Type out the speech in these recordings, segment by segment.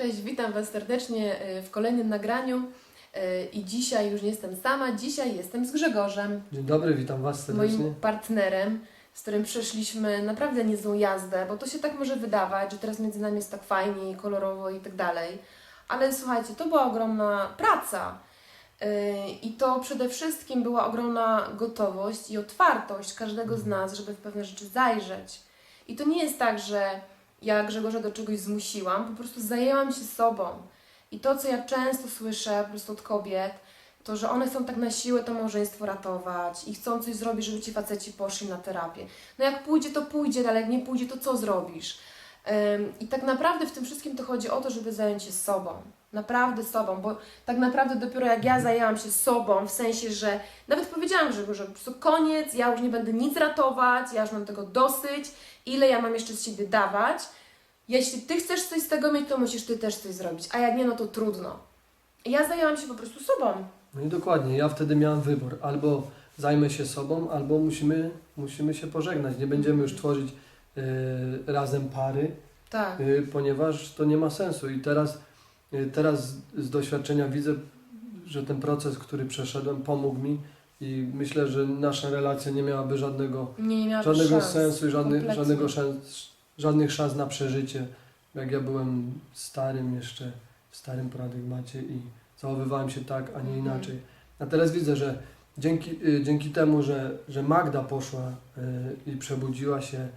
Cześć, witam Was serdecznie y, w kolejnym nagraniu. Y, I dzisiaj już nie jestem sama, dzisiaj jestem z Grzegorzem, Dzień dobry, witam Was serdecznie. moim partnerem, z którym przeszliśmy naprawdę niezłą jazdę, bo to się tak może wydawać, że teraz między nami jest tak fajnie i kolorowo i tak dalej. Ale słuchajcie, to była ogromna praca. Y, I to przede wszystkim była ogromna gotowość i otwartość każdego z nas, żeby w pewne rzeczy zajrzeć. I to nie jest tak, że ja Grzegorza do czegoś zmusiłam, po prostu zajęłam się sobą. I to, co ja często słyszę po prostu od kobiet, to, że one chcą tak na siłę to małżeństwo ratować i chcą coś zrobić, żeby ci faceci poszli na terapię. No jak pójdzie, to pójdzie, ale jak nie pójdzie, to co zrobisz? I tak naprawdę w tym wszystkim to chodzi o to, żeby zająć się sobą. Naprawdę sobą, bo tak naprawdę dopiero jak ja zajęłam się sobą, w sensie, że nawet powiedziałam Grzegorzu, że po prostu koniec, ja już nie będę nic ratować, ja już mam tego dosyć, ile ja mam jeszcze z siebie dawać. Jeśli ty chcesz coś z tego mieć, to musisz ty też coś zrobić, a jak nie, no to trudno. Ja zajęłam się po prostu sobą. No i dokładnie, ja wtedy miałem wybór. Albo zajmę się sobą, albo musimy, musimy się pożegnać. Nie będziemy już tworzyć e, razem pary, Tak. e, ponieważ to nie ma sensu. I teraz, teraz z- doświadczenia widzę, że ten proces, który przeszedłem, pomógł mi i myślę, że nasza relacja nie miałaby żadnego, Nie, żadnego szans. sensu i żadnych, Kompletnie. żadnego szans, żadnych szans na przeżycie. Jak ja byłem starym jeszcze, w starym paradygmacie i zachowywałem się tak, a nie Mhm. inaczej. A teraz widzę, że dzięki, y, dzięki temu, że, że Magda poszła y, i przebudziła się,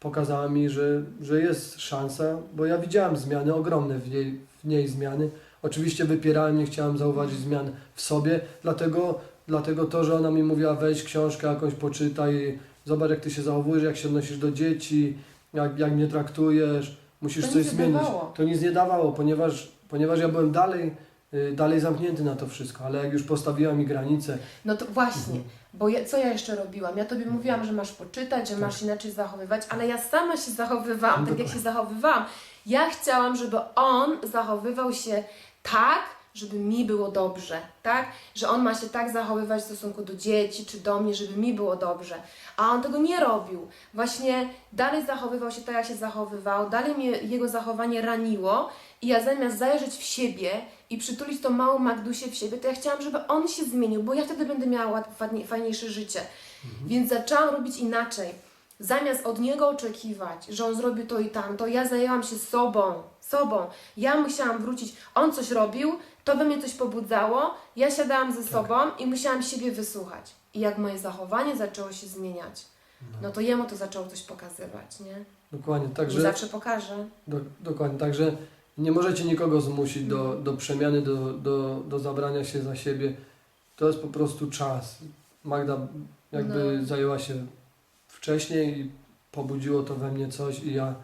pokazała mi, że, że jest szansa, bo ja widziałem zmiany, ogromne w niej, w niej zmiany. Oczywiście wypierałem, nie chciałem zauważyć zmian w sobie, dlatego, dlatego to, że ona mi mówiła weź książkę jakąś poczytaj, zobacz jak ty się zachowujesz, jak się odnosisz do dzieci, jak, jak mnie traktujesz, musisz To coś zmienić. dawało. To nic nie dawało, ponieważ, ponieważ ja byłem dalej, y, dalej zamknięty na to wszystko, ale jak już postawiła mi granice, No to właśnie, Mhm. bo ja, co ja jeszcze robiłam? Ja Tobie mówiłam, że masz poczytać, że Tak. masz inaczej zachowywać, ale ja sama się zachowywałam, No tak jak się zachowywałam. Ja chciałam, żeby on zachowywał się tak, żeby mi było dobrze, tak? Że on ma się tak zachowywać w stosunku do dzieci czy do mnie, żeby mi było dobrze. A on tego nie robił. Właśnie dalej zachowywał się tak, jak się zachowywał, dalej mnie jego zachowanie raniło i ja zamiast zajrzeć w siebie i przytulić tą małą Magdusię w siebie, to ja chciałam, żeby on się zmienił, bo ja wtedy będę miała fajniejsze życie. Więc zaczęłam robić inaczej. Zamiast od niego oczekiwać, że on zrobi to i tamto, ja zajęłam się sobą, sobą. Ja musiałam wrócić. On coś robił, to we mnie coś pobudzało, ja siadałam ze sobą i musiałam siebie wysłuchać. I jak moje zachowanie zaczęło się zmieniać, no to jemu to zaczęło coś pokazywać, nie? dokładnie, I także, zawsze pokaże. do, dokładnie, także nie możecie nikogo zmusić do, Mhm. do przemiany, do, do, do zabrania się za siebie. To jest po prostu czas. Magda jakby No. zajęła się wcześniej pobudziło to we mnie coś i ja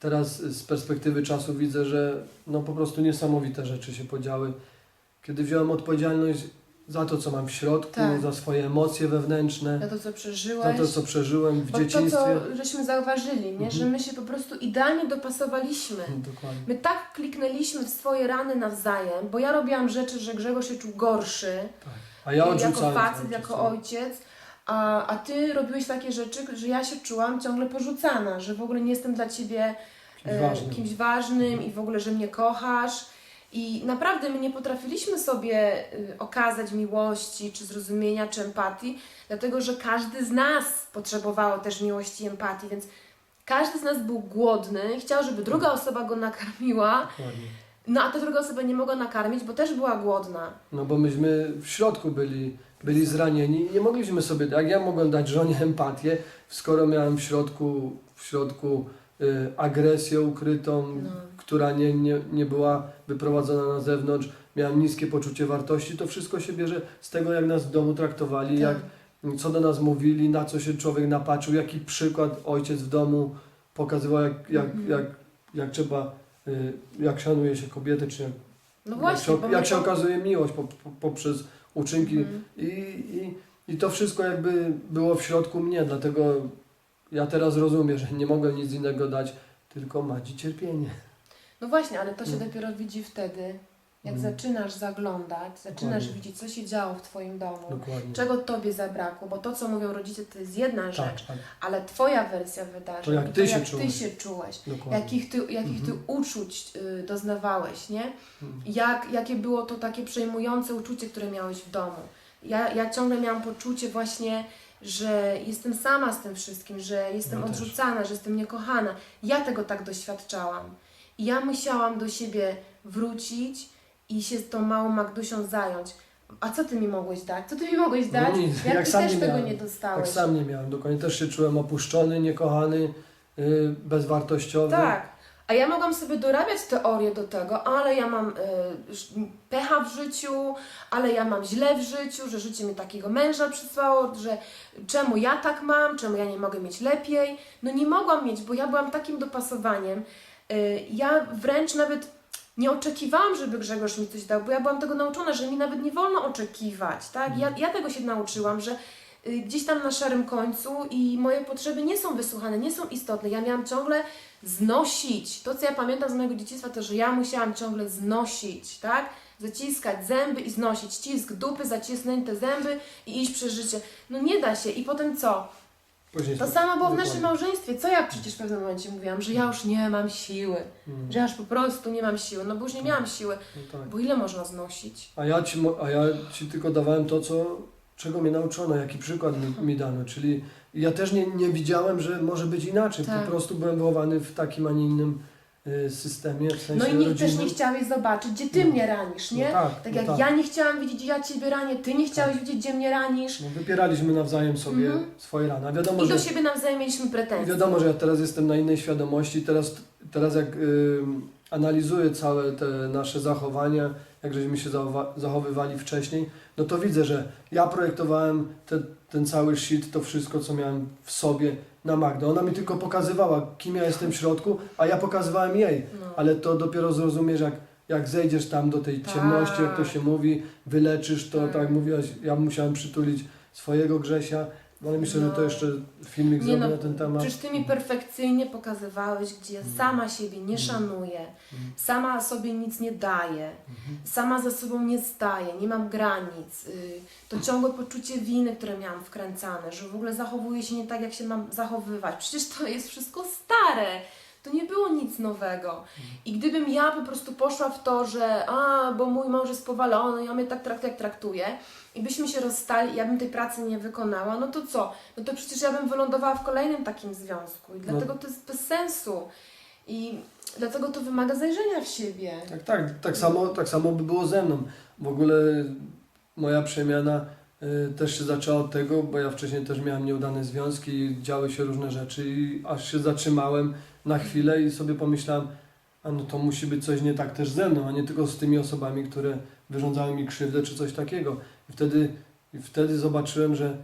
teraz z perspektywy czasu widzę, że no po prostu niesamowite rzeczy się podziały. Kiedy wziąłem odpowiedzialność za to, co mam w środku, Tak. za swoje emocje wewnętrzne, Za to, co za przeżyłeś. to, co przeżyłem w Bo to, dzieciństwie. co żeśmy zauważyli, nie? Mhm. że my się po prostu idealnie dopasowaliśmy. Dokładnie. My tak kliknęliśmy w swoje rany nawzajem, bo ja robiłam rzeczy, że Grzegorz się czuł gorszy Tak. A ja jako odrzucałem. facet, cały jako ojciec, a, a ty robiłeś takie rzeczy, że ja się czułam ciągle porzucana, że w ogóle nie jestem dla ciebie Kimś e, ważnym. kimś ważnym i w ogóle, że mnie kochasz. I naprawdę my nie potrafiliśmy sobie y, okazać miłości, czy zrozumienia, czy empatii, dlatego że każdy z nas potrzebowało też miłości i empatii, więc każdy z nas był głodny, chciał, żeby druga osoba go nakarmiła, Dokładnie. no a ta druga osoba nie mogła nakarmić, bo też była głodna. No bo myśmy w środku byli, byli zranieni i nie mogliśmy sobie, jak ja mogłem dać żonie empatię, skoro miałem w środku, w środku y, agresję ukrytą, No. która nie, nie, nie była wyprowadzona na zewnątrz, miałem niskie poczucie wartości, to wszystko się bierze z tego, jak nas w domu traktowali, Tak. jak, co do nas mówili, na co się człowiek napatrzył, jaki przykład ojciec w domu pokazywał, jak, jak, Mhm. jak, jak trzeba, y, jak szanuje się kobiety, czy jak No jak właśnie, się, bo jak się okazuje miłość po, po, poprzez uczynki Mhm. I, i, i to wszystko jakby było w środku mnie, dlatego ja teraz rozumiem, że nie mogę nic innego dać, tylko madzi cierpienie. No właśnie, ale to się Mhm. dopiero widzi wtedy, Jak Mm. zaczynasz zaglądać, zaczynasz Dokładnie. widzieć, co się działo w Twoim domu, Dokładnie. czego Tobie zabrakło, bo to, co mówią rodzice, to jest jedna tak, rzecz, tak, ale Twoja wersja wydarzeń, To jak ty to się jak czułeś. Ty się czułeś, dokładnie. jakich Ty, jakich ty Mhm. uczuć y, doznawałeś, nie? Mhm. Jak, jakie było to takie przejmujące uczucie, które miałeś w domu. Ja, ja ciągle miałam poczucie właśnie, że jestem sama z tym wszystkim, że jestem Ja też. odrzucana, że jestem niekochana. Ja tego tak doświadczałam. I ja musiałam do siebie wrócić i się z tą małą Magdusią zająć. A co ty mi mogłeś dać? Co ty mi mogłeś No dać? nic, jak, jak ty sam też nie tego miałem. nie dostałeś. Tak sam nie miałem, dokładnie też się czułem opuszczony, niekochany, yy, bezwartościowy. Tak. A ja mogłam sobie dorabiać teorię do tego, ale ja mam y, ż- pecha w życiu, ale ja mam źle w życiu, że życie mi takiego męża przysłało, że czemu ja tak mam, czemu ja nie mogę mieć lepiej. No nie mogłam mieć, bo ja byłam takim dopasowaniem. Y, ja wręcz nawet nie oczekiwałam, żeby Grzegorz mi coś dał, bo ja byłam tego nauczona, że mi nawet nie wolno oczekiwać, tak? Ja, ja tego się nauczyłam, że y, gdzieś tam na szarym końcu i moje potrzeby nie są wysłuchane, nie są istotne. Ja miałam ciągle znosić. To, co ja pamiętam z mojego dzieciństwa, to, że ja musiałam ciągle znosić, tak? Zaciskać zęby i znosić. Ścisk dupy, zacisnięte zęby i iść przez życie. No nie da się. I potem co? Później To samo było w naszym małżeństwie. Co ja przecież w pewnym momencie mówiłam? Że ja już nie mam siły. Mm, Że ja już po prostu nie mam siły. No bo już nie miałam siły. no tak. Bo ile można znosić? A ja, ci, mo- a ja ci tylko dawałem to, co, czego mnie nauczono, jaki przykład mi, mi dano. Czyli ja też nie, nie widziałem, że może być inaczej. Tak. Po prostu byłem wychowany w takim, a nie innym systemie, w sensie No i nikt też rodzinnym. nie chciałeś zobaczyć, gdzie ty No. mnie ranisz, nie? No tak, Tak no jak tak. ja nie chciałam widzieć, gdzie ja Ciebie ranię, Ty nie chciałeś widzieć, gdzie mnie ranisz. No, wypieraliśmy nawzajem sobie Mhm. swoje rany. A wiadomo, I że, do siebie nawzajem mieliśmy pretensje. wiadomo, że ja teraz jestem na innej świadomości. Teraz, teraz jak y, analizuję całe te nasze zachowania, jak żeśmy się zachowa- zachowywali wcześniej, no to widzę, że ja projektowałem te, ten cały shit, to wszystko, co miałem w sobie na Magdę. Ona mi tylko pokazywała, kim ja jestem w środku, a ja pokazywałem jej. No. Ale to dopiero zrozumiesz, jak, jak zejdziesz tam do tej Tak. ciemności, jak to się mówi, wyleczysz to, Tak. tak mówiłaś, ja musiałem przytulić swojego Grzesia, no ale myślę, że to No. jeszcze filmik Nie zrobię no, na ten temat. Przecież Ty mi perfekcyjnie pokazywałeś, gdzie sama siebie nie Mm. szanuję, Mhm. sama sobie nic nie daję, sama ze sobą nie staję, nie mam granic. y, To ciągłe poczucie winy, które miałam wkręcane, że w ogóle zachowuję się nie tak, jak się mam zachowywać. Przecież to jest wszystko stare. To nie było nic nowego. I gdybym ja po prostu poszła w to, że a, bo mój mąż jest powalony, ja mnie tak traktuje, jak traktuje, i byśmy się rozstali, ja bym tej pracy nie wykonała, no to co? No to przecież ja bym wylądowała w kolejnym takim związku. I No. dlatego to jest bez sensu. I dlatego to wymaga zajrzenia w siebie. Tak, tak, tak samo, tak samo by było ze mną. W ogóle moja przemiana y, też się zaczęła od tego, bo ja wcześniej też miałem nieudane związki i działy się różne rzeczy i aż się zatrzymałem na chwilę i sobie pomyślałem, a no to musi być coś nie tak też ze mną, a nie tylko z tymi osobami, które wyrządzały mi krzywdę czy coś takiego. I wtedy, i wtedy zobaczyłem, że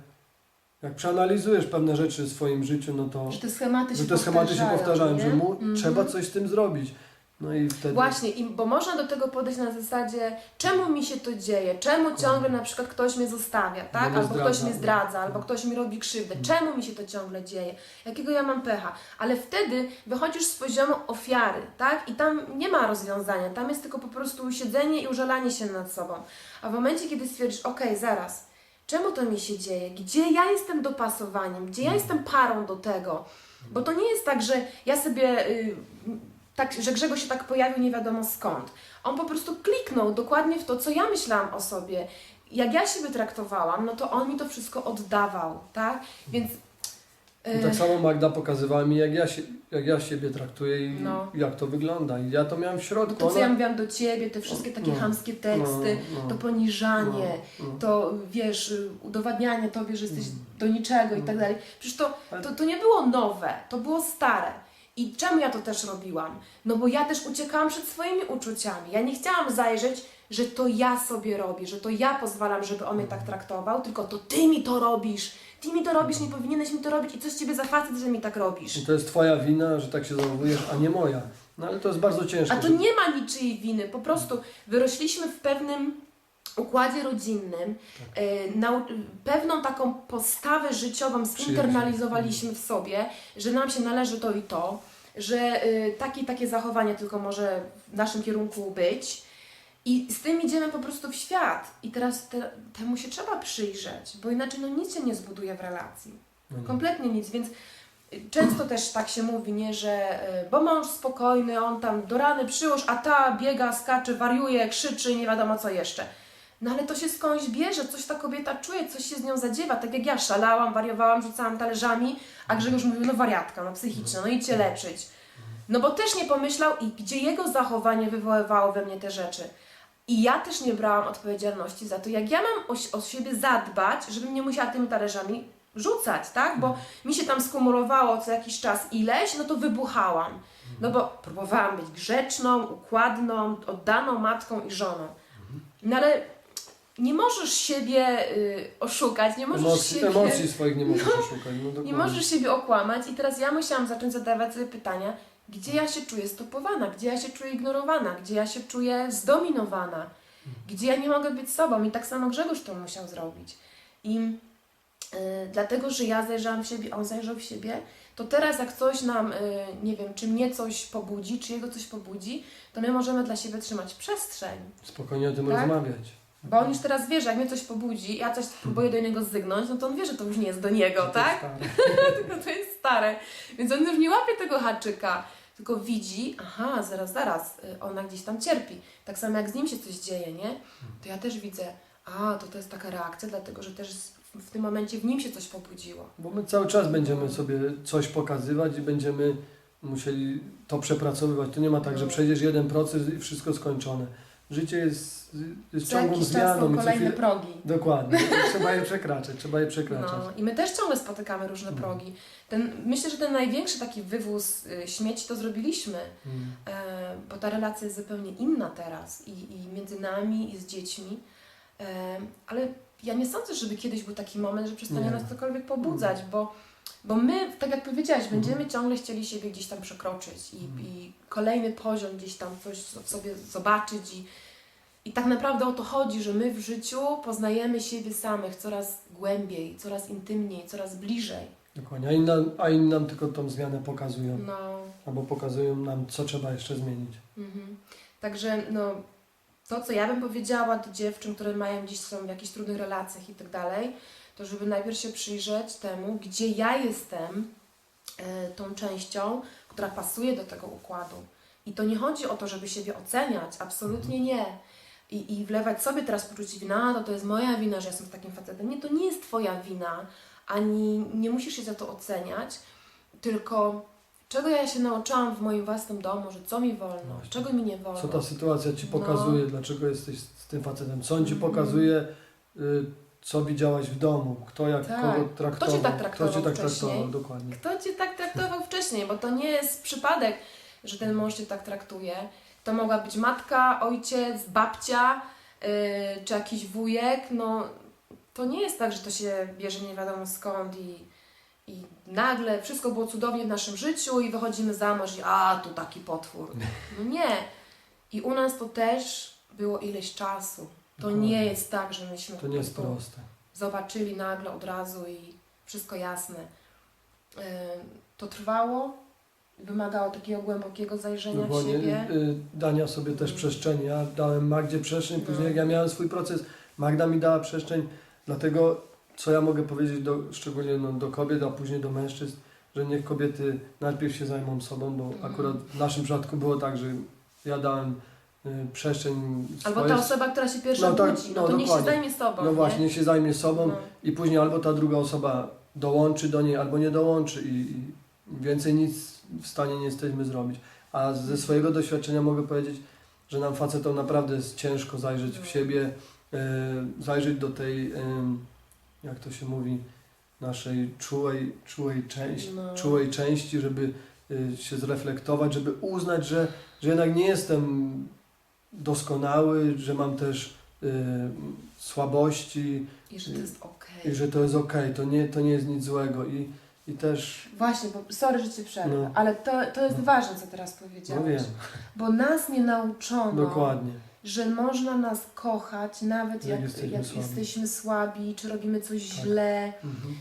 jak przeanalizujesz pewne rzeczy w swoim życiu, no to Że te schematy się że te schematy się powtarzają, powtarzają, nie? że mu Mhm. trzeba coś z tym zrobić. No i wtedy... Właśnie, i, bo można do tego podejść na zasadzie, czemu mi się to dzieje, czemu ciągle na przykład ktoś mnie zostawia, tak? Albo ktoś mnie zdradza, albo ktoś mi robi krzywdę, czemu mi się to ciągle dzieje, jakiego ja mam pecha. Ale wtedy wychodzisz z poziomu ofiary, tak? I tam nie ma rozwiązania, tam jest tylko po prostu siedzenie i użalanie się nad sobą. A w momencie, kiedy stwierdzisz, okej, zaraz, czemu to mi się dzieje, gdzie ja jestem dopasowaniem, gdzie ja jestem parą do tego, bo to nie jest tak, że ja sobie... Y, tak, że Grzegorz się tak pojawił nie wiadomo skąd. On po prostu kliknął dokładnie w to, co ja myślałam o sobie. Jak ja siebie traktowałam, no to on mi to wszystko oddawał, tak? Więc... I tak y, samo Magda pokazywała mi, jak ja, się, jak ja siebie traktuję i No. jak to wygląda. I ja to miałem w środku. to, co Ona- ja mówiłam do Ciebie, te wszystkie takie No, chamskie teksty, no, no, to poniżanie, no, no. to wiesz, udowadnianie Tobie, że jesteś Mm. do niczego i tak Mm. dalej. Przecież to, to, to nie było nowe, to było stare. I czemu ja to też robiłam? No bo ja też uciekałam przed swoimi uczuciami. Ja nie chciałam zajrzeć, że to ja sobie robię, że to ja pozwalam, żeby on mnie tak traktował, tylko to Ty mi to robisz. Ty mi to robisz, nie powinieneś mi to robić i coś Ciebie za facet, że mi tak robisz. I to jest Twoja wina, że tak się zachowujesz, a nie moja. No ale to jest bardzo ciężkie. A to żeby- nie ma niczyjej winy. Po prostu wyrośliśmy w pewnym układzie rodzinnym, Tak. e, nau- pewną taką postawę życiową zinternalizowaliśmy w sobie, że nam się należy to i to, że e, takie takie zachowanie tylko może w naszym kierunku być. I z tym idziemy po prostu w świat. I teraz te, temu się trzeba przyjrzeć, bo inaczej no nic się nie zbuduje w relacji. Nie. Kompletnie nic, więc y, często też tak się mówi, nie, że y, bo mąż spokojny, on tam do rany przyłóż, a ta biega, skacze, wariuje, krzyczy, nie wiadomo co jeszcze. No ale to się skądś bierze, coś ta kobieta czuje, coś się z nią zadziewa. Tak jak ja szalałam, wariowałam, rzucałam talerzami, a Grzegorz mówił, no wariatka, no psychiczna, no idźcie leczyć. No bo też nie pomyślał i gdzie jego zachowanie wywoływało we mnie te rzeczy. I ja też nie brałam odpowiedzialności za to, jak ja mam o, o siebie zadbać, żebym nie musiała tymi talerzami rzucać, tak? Bo mi się tam skumulowało co jakiś czas ileś, no to wybuchałam. No bo próbowałam być grzeczną, układną, oddaną matką i żoną. No ale nie możesz siebie y, oszukać, nie możesz Emocji, siebie... emocji swoich nie możesz oszukać. No, Nie możesz siebie okłamać i teraz ja musiałam zacząć zadawać sobie pytania, gdzie ja się czuję stopowana, gdzie ja się czuję ignorowana, gdzie ja się czuję zdominowana, gdzie ja nie mogę być sobą i tak samo Grzegorz to musiał zrobić. I y, dlatego, że ja zajrzałam w siebie, on zajrzał w siebie, to teraz jak coś nam, y, nie wiem, czy mnie coś pobudzi, czy jego coś pobudzi, to my możemy dla siebie trzymać przestrzeń. Spokojnie o tym Tak? rozmawiać. Bo on już teraz wie, że jak mnie coś pobudzi, ja coś próbuję do niego zygnąć, no to on wie, że to już nie jest do niego, To tak? tylko to jest stare. Więc on już nie łapie tego haczyka, tylko widzi, aha, zaraz, zaraz, y, ona gdzieś tam cierpi. Tak samo jak z nim się coś dzieje, nie? To ja też widzę, a, to to jest taka reakcja, dlatego że też w- tym momencie w nim się coś pobudziło. Bo my cały czas będziemy sobie coś pokazywać i będziemy musieli to przepracowywać. To nie ma tak, że No. przejdziesz jeden proces i wszystko skończone. Życie jest, jest ciągłą jakiś czas zmianą. są i co kolejne chwilę- progi. Dokładnie. trzeba je przekraczać, trzeba je przekraczać. No, I my też ciągle spotykamy różne Mhm. progi. Ten, myślę, że ten największy taki wywóz y, śmieci to zrobiliśmy. Mm. E, bo ta relacja jest zupełnie inna teraz i, i między nami i z dziećmi. E, ale ja nie sądzę, żeby kiedyś był taki moment, że przestanie Nie. nas cokolwiek pobudzać, bo, bo my, tak jak powiedziałaś, Mhm. będziemy ciągle chcieli siebie gdzieś tam przekroczyć i, Mhm. i kolejny poziom gdzieś tam coś sobie zobaczyć i, i tak naprawdę o to chodzi, że my w życiu poznajemy siebie samych coraz głębiej, coraz intymniej, coraz bliżej. Dokładnie. A inni, nam, a inni nam tylko tą zmianę pokazują. No, Albo pokazują nam, co trzeba jeszcze zmienić. Mhm. Także no, to, co ja bym powiedziała do dziewczyn, które mają gdzieś są w jakichś trudnych relacjach i tak dalej, to żeby najpierw się przyjrzeć temu, gdzie ja jestem e, tą częścią, która pasuje do tego układu. I to nie chodzi o to, żeby siebie oceniać, absolutnie nie. I, I wlewać sobie teraz poczucie wina, to to jest moja wina, że jestem z takim facetem. Nie, to nie jest Twoja wina, ani nie musisz się za to oceniać, tylko czego ja się nauczyłam w moim własnym domu, że co mi wolno, Właśnie. czego mi nie wolno. Co ta sytuacja Ci No. pokazuje, dlaczego jesteś z tym facetem, co on Ci Mhm. pokazuje, y, co widziałaś w domu, kto jak Tak. kogo traktował. Kto Cię tak traktował Kto Cię tak wcześniej? traktował, dokładnie. Kto Cię tak traktował wcześniej? Bo to nie jest przypadek, że ten mąż Cię tak traktuje. To mogła być matka, ojciec, babcia, yy, czy jakiś wujek. No, to nie jest tak, że to się bierze nie wiadomo skąd i, i nagle wszystko było cudownie w naszym życiu i wychodzimy za mąż i a, tu taki potwór. No nie. I u nas to też było ileś czasu. To Dokładnie. nie jest tak, że myśmy To po nie jest prostu proste. zobaczyli nagle od razu i wszystko jasne. Yy, To trwało, wymagało takiego głębokiego zajrzenia w Dokładnie. siebie. Y, Dania sobie też Mhm. przestrzeni. Ja dałem Magdzie przestrzeń, później No. jak ja miałem swój proces, Magda mi dała przestrzeń, dlatego co ja mogę powiedzieć do, szczególnie no, do kobiet, a później do mężczyzn, że niech kobiety najpierw się zajmą sobą, bo Mhm. akurat w naszym przypadku było tak, że ja dałem przestrzeń Albo swoje- ta osoba, która się pierwsza No tak, budzi, no no to niech się dokładnie. zajmie sobą. No nie? właśnie, niech się zajmie sobą No. i później albo ta druga osoba dołączy do niej, albo nie dołączy i, i więcej nic w stanie nie jesteśmy zrobić. A ze swojego doświadczenia mogę powiedzieć, że nam facetom naprawdę jest ciężko zajrzeć w No. siebie, e, zajrzeć do tej, jak to się mówi, naszej czułej, czułej, części, No. czułej części, żeby e, się zreflektować, żeby uznać, że, że jednak nie jestem doskonały, że mam też e, słabości I że to jest okej. i że to jest okej, to, nie, to nie jest nic złego i, i też, Właśnie, bo sorry, że Cię przerwę, No. ale to, to jest No. ważne, co teraz no powiedziałeś. wiem, Bo nas nie nauczono, dokładnie. że można nas kochać, nawet Jak jak, jesteśmy jak słabi. jesteśmy słabi, czy robimy coś Tak. źle. Mhm.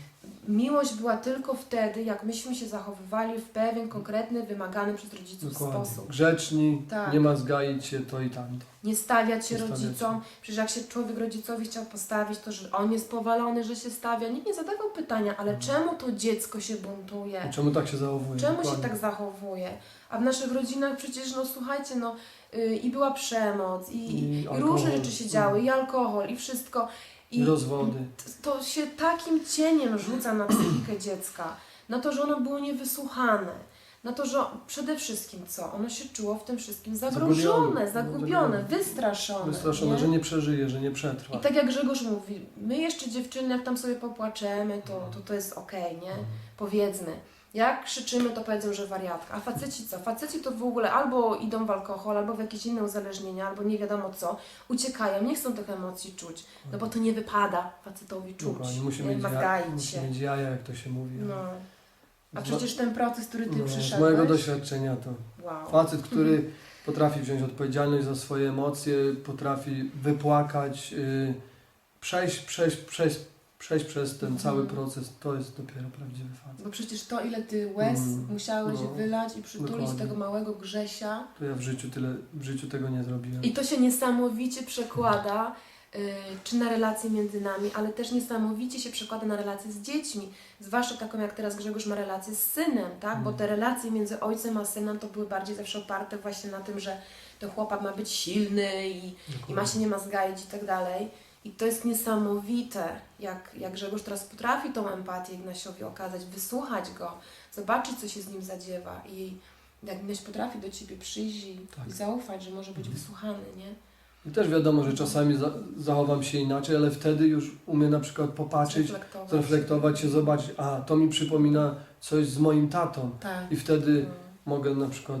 Miłość była tylko wtedy, jak myśmy się zachowywali w pewien konkretny, wymagany przez rodziców Dokładnie. sposób. Grzeczni, Tak. nie ma zgaić się to i tamto. Nie stawiać się Nie stawiać rodzicom. się. Przecież jak się człowiek rodzicowi chciał postawić, to że on jest powalony, że się stawia. Nikt nie zadawał pytania, ale Mhm. czemu to dziecko się buntuje? I czemu tak się zachowuje? Czemu się Dokładnie. tak zachowuje? A w naszych rodzinach przecież, no słuchajcie, no y, i była przemoc, i, I i, różne rzeczy się działy, i alkohol, i wszystko. I rozwody. to się takim cieniem rzuca na psychikę dziecka, na to, że ono było niewysłuchane, na to, że przede wszystkim co? Ono się czuło w tym wszystkim zagrożone, Zagubione. zagubione, No, wystraszone. Wystraszone, nie? że nie przeżyje, że nie przetrwa. I tak jak Grzegorz mówi, my jeszcze dziewczyny, jak tam sobie popłaczemy, to Mhm. to, to jest okej, nie? Powiedzmy. Jak krzyczymy, to powiedzą, że wariatka. A faceci co? Faceci to w ogóle albo idą w alkohol, albo w jakieś inne uzależnienia, albo nie wiadomo co. Uciekają, nie chcą tych emocji czuć. No bo to nie wypada facetowi czuć. Dokładnie, musi nie? mieć, jaja, Mazgaić musi się. mieć jaja, jak to się mówi. No. A Z- przecież ten proces, który ty no, z przyszedłeś... mojego doświadczenia to Wow. facet, który potrafi wziąć odpowiedzialność za swoje emocje, potrafi wypłakać, y, przejść, przejść, przejść, przejść przez ten cały proces, to jest dopiero prawdziwy facet. Bo przecież to, ile ty łez Mm, musiałeś no, wylać i przytulić dokładnie. tego małego Grzesia, To ja w życiu tyle, w życiu tego nie zrobiłem. I to się niesamowicie przekłada, y, czy na relacje między nami, ale też niesamowicie się przekłada na relacje z dziećmi. Zwłaszcza taką, jak teraz Grzegorz ma relację z synem, tak? Bo te relacje między ojcem a synem to były bardziej zawsze oparte właśnie na tym, że ten chłopak ma być silny i, i ma się nie ma zgaić i tak dalej. I to jest niesamowite, jak, jak Grzegorz teraz potrafi tą empatię Ignasiowi okazać, wysłuchać go, zobaczyć, co się z nim zadziewa i jak Ignaś potrafi do Ciebie przyjść i, Tak. i zaufać, że może być Mhm. wysłuchany, nie? I też wiadomo, że czasami za, zachowam się inaczej, ale wtedy już umiem na przykład popatrzeć, Zreflektować. zreflektować się, zobaczyć, a to mi przypomina coś z moim tatą. Tak. I wtedy Mm. mogę na przykład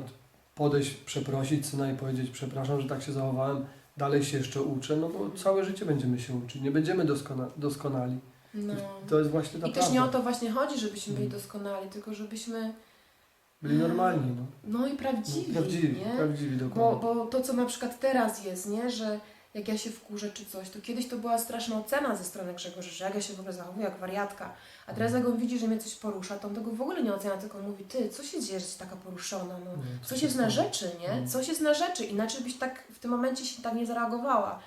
podejść, przeprosić syna i powiedzieć, przepraszam, że tak się zachowałem, dalej się jeszcze uczę, no bo całe życie będziemy się uczyć, nie będziemy doskona doskonali. No. To jest właśnie ta I też nie o to właśnie chodzi, żebyśmy byli Mm. doskonali, tylko żebyśmy Byli normalni, no. no i prawdziwi, no prawdziwi, nie? prawdziwi Bo, dokładnie. bo to, co na przykład teraz jest, nie? Że jak ja się wkurzę czy coś, to kiedyś to była straszna ocena ze strony Grzegorza, że jak ja się w ogóle zachowuję jak wariatka. A teraz jak on widzi, że mnie coś porusza, to on tego w ogóle nie ocenia, tylko mówi, ty, co się dzieje, że jesteś taka poruszona? No, Coś jest na rzeczy, nie? Mm. Coś jest na rzeczy, inaczej byś tak w tym momencie się tak nie zareagowała.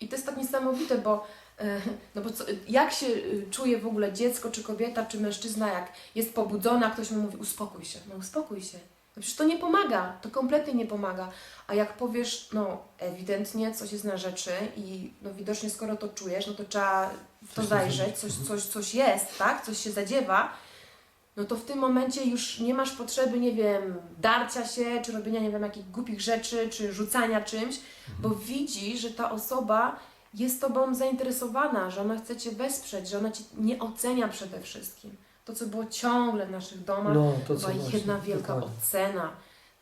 I to jest tak niesamowite, bo, e, no bo co, jak się y, czuje w ogóle dziecko, czy kobieta, czy mężczyzna, jak jest pobudzona, ktoś mu mówi uspokój się, no uspokój się. No przecież to nie pomaga, to kompletnie nie pomaga. A jak powiesz, no ewidentnie coś jest na rzeczy i no widocznie skoro to czujesz, no to trzeba w to zajrzeć, coś, Mhm. coś, coś jest, tak? Coś się zadziewa, no to w tym momencie już nie masz potrzeby, nie wiem, darcia się, czy robienia, nie wiem, jakich głupich rzeczy, czy rzucania czymś, bo widzi, że ta osoba jest Tobą zainteresowana, że ona chce Cię wesprzeć, że ona Cię nie ocenia przede wszystkim. To, co było ciągle w naszych domach, No, to była właśnie, jedna wielka dokładnie. ocena.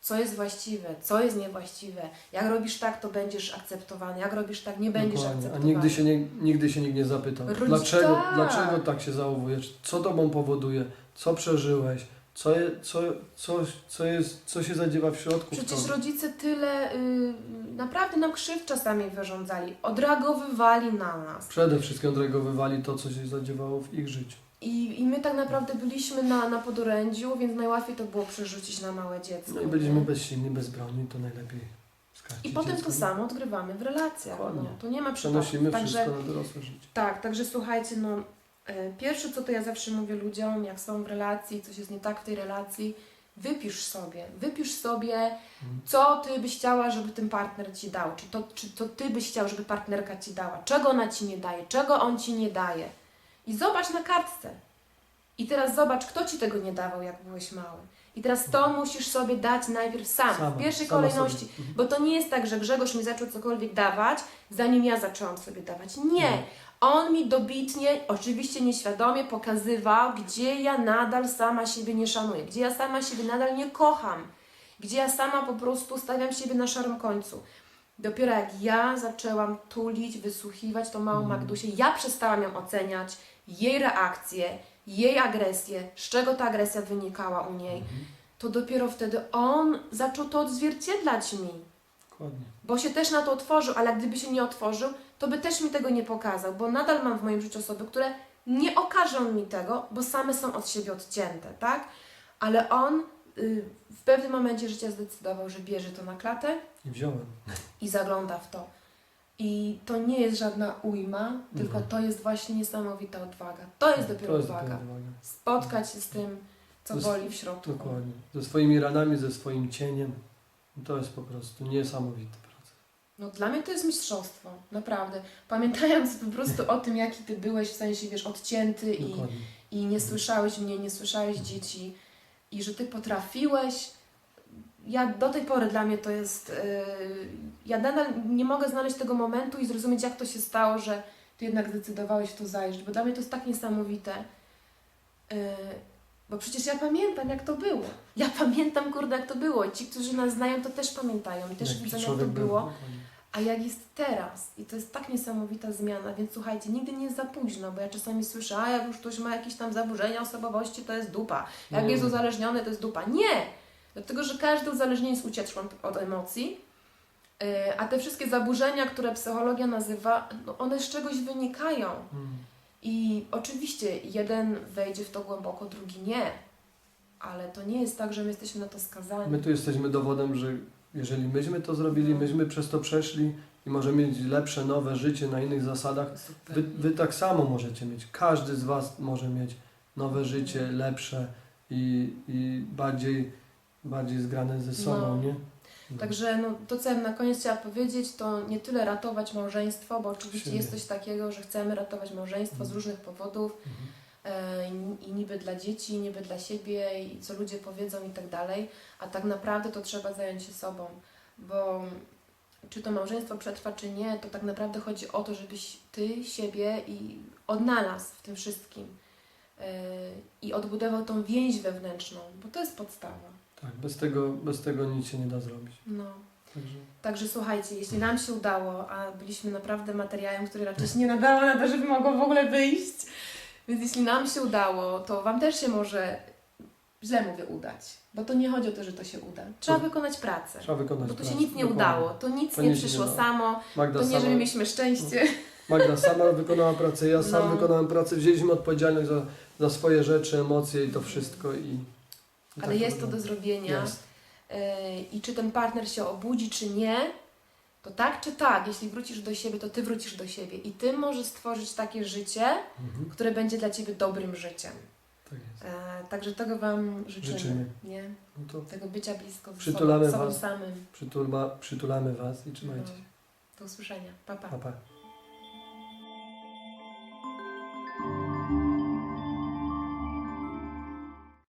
Co jest właściwe, co jest niewłaściwe. Jak robisz tak, to będziesz akceptowany. Jak robisz tak, nie będziesz Dokładnie. A akceptowany. nigdy się, nie, nigdy się nikt nie zapytał, dlaczego, tak. dlaczego tak się zachowujesz, co tobą powoduje, co przeżyłeś, co, je, co, co, co, jest, co się zadziewa w środku. w Przecież tobie. rodzice tyle y, naprawdę nam krzywd czasami wyrządzali, odreagowywali na nas. Przede wszystkim odreagowywali to, co się zadziewało w ich życiu. I, I my tak naprawdę byliśmy na, na podorędziu, więc najłatwiej to było przerzucić na małe dziecko. No i byliśmy nie? bezsilni, bezbronni, to najlepiej skarcić I potem to dziecko. samo odgrywamy w relacjach. Dokładnie. Nie? To nie ma przypadku. Przenosimy Także, wszystko na dorosłe życie. tak, także słuchajcie, no e, pierwsze co to ja zawsze mówię ludziom, jak są w relacji, coś jest nie tak w tej relacji, wypisz sobie, wypisz sobie, Mhm. co ty byś chciała, żeby ten partner ci dał, czy to, czy to ty byś chciał, żeby partnerka ci dała, czego ona ci nie daje, czego on ci nie daje. I zobacz na kartce. I teraz zobacz, kto ci tego nie dawał, jak byłeś mały. I teraz to musisz sobie dać najpierw sam, Sama, w pierwszej kolejności. sobie. Mhm. Bo to nie jest tak, że Grzegorz mi zaczął cokolwiek dawać, zanim ja zaczęłam sobie dawać. Nie. Nie. On mi dobitnie, oczywiście nieświadomie pokazywał, gdzie ja nadal sama siebie nie szanuję, gdzie ja sama siebie nadal nie kocham, gdzie ja sama po prostu stawiam siebie na szarym końcu. Dopiero jak ja zaczęłam tulić, wysłuchiwać tą małą Mhm. Magdusię, ja przestałam ją oceniać, jej reakcje, jej agresję, z czego ta agresja wynikała u niej, Mhm. to dopiero wtedy on zaczął to odzwierciedlać mi. Dokładnie. Bo się też na to otworzył, ale gdyby się nie otworzył, to by też mi tego nie pokazał, bo nadal mam w moim życiu osoby, które nie okażą mi tego, bo same są od siebie odcięte, tak? Ale on y, w pewnym momencie życia zdecydował, że bierze to na klatę I wziąłem. i zagląda w to. I to nie jest żadna ujma, tylko Mhm. to jest właśnie niesamowita odwaga. To jest dopiero To jest odwaga. Spotkać się z tym, co jest- boli w środku. Dokładnie. Ze swoimi ranami, ze swoim cieniem. To jest po prostu niesamowity proces. No dla mnie to jest mistrzostwo, naprawdę. Pamiętając po prostu o tym, jaki ty byłeś, w sensie, wiesz, odcięty i, Dokładnie. i nie słyszałeś mnie, nie słyszałeś dzieci i że ty potrafiłeś. Ja do tej pory dla mnie to jest. Yy, ja nadal nie mogę znaleźć tego momentu i zrozumieć, jak to się stało, że ty jednak zdecydowałeś to zajść, bo dla mnie to jest tak niesamowite. Yy, bo przecież ja pamiętam, jak to było. Ja pamiętam, kurde, jak to było. Ci, którzy nas znają, to też pamiętają i też Jaki widzą, jak to było. A jak jest teraz? I to jest tak niesamowita zmiana, więc słuchajcie, nigdy nie jest za późno, bo ja czasami słyszę, a jak już ktoś ma jakieś tam zaburzenia osobowości, to jest dupa. Jak Nie. jest uzależniony, to jest dupa. Nie! Dlatego, że każde uzależnienie jest ucieczką od emocji, yy, a te wszystkie zaburzenia, które psychologia nazywa, no one z czegoś wynikają. Mm. I oczywiście jeden wejdzie w to głęboko, drugi nie. Ale to nie jest tak, że my jesteśmy na to skazani. My tu jesteśmy dowodem, że jeżeli myśmy to zrobili, No. myśmy przez to przeszli i możemy mieć lepsze, nowe życie na innych zasadach, wy, wy tak samo możecie mieć. Każdy z Was może mieć nowe życie, lepsze i, i bardziej, bardziej zgrane ze sobą, No. nie? No. Także no, to, co ja na koniec chciała powiedzieć, to nie tyle ratować małżeństwo, bo oczywiście jest coś takiego, że chcemy ratować małżeństwo z Mhm. różnych powodów Mhm. e, i- niby dla dzieci, i niby dla siebie, i co ludzie powiedzą i tak dalej, a tak naprawdę to trzeba zająć się sobą, bo czy to małżeństwo przetrwa, czy nie, to tak naprawdę chodzi o to, żebyś ty siebie i odnalazł w tym wszystkim e, i odbudował tą więź wewnętrzną, bo to jest podstawa. Tak, bez tego, bez tego nic się nie da zrobić. No. Także Także słuchajcie, jeśli nam się udało, a byliśmy naprawdę materiałem, który raczej się nie nadało na to, żeby mogło w ogóle wyjść, więc jeśli nam się udało, to Wam też się może, źle mówię, udać. Bo to nie chodzi o to, że to się uda. Trzeba wykonać pracę. trzeba wykonać Bo to się pracę. nic nie Dokładnie. udało, to nic To nie przyszło nie udało. samo, Magda to nie, sama, że my mieliśmy szczęście. Magda sama wykonała pracę, ja sam No. wykonałem pracę, wzięliśmy odpowiedzialność za, za swoje rzeczy, emocje i to wszystko i... i Ale tak jest to do wygląda. zrobienia. Jest. Yy, I czy ten partner się obudzi, czy nie, to tak czy tak, jeśli wrócisz do siebie, to Ty wrócisz do siebie. I Ty możesz stworzyć takie życie, Mhm. które będzie dla Ciebie dobrym życiem. Tak jest. E, także tego Wam życzymy. Życzymy. Nie? No Tego bycia blisko z Przytulamy sobą, sobą was. samym. przytulma, przytulamy Was i trzymajcie się. No. Do usłyszenia. Pa, pa. Pa, pa.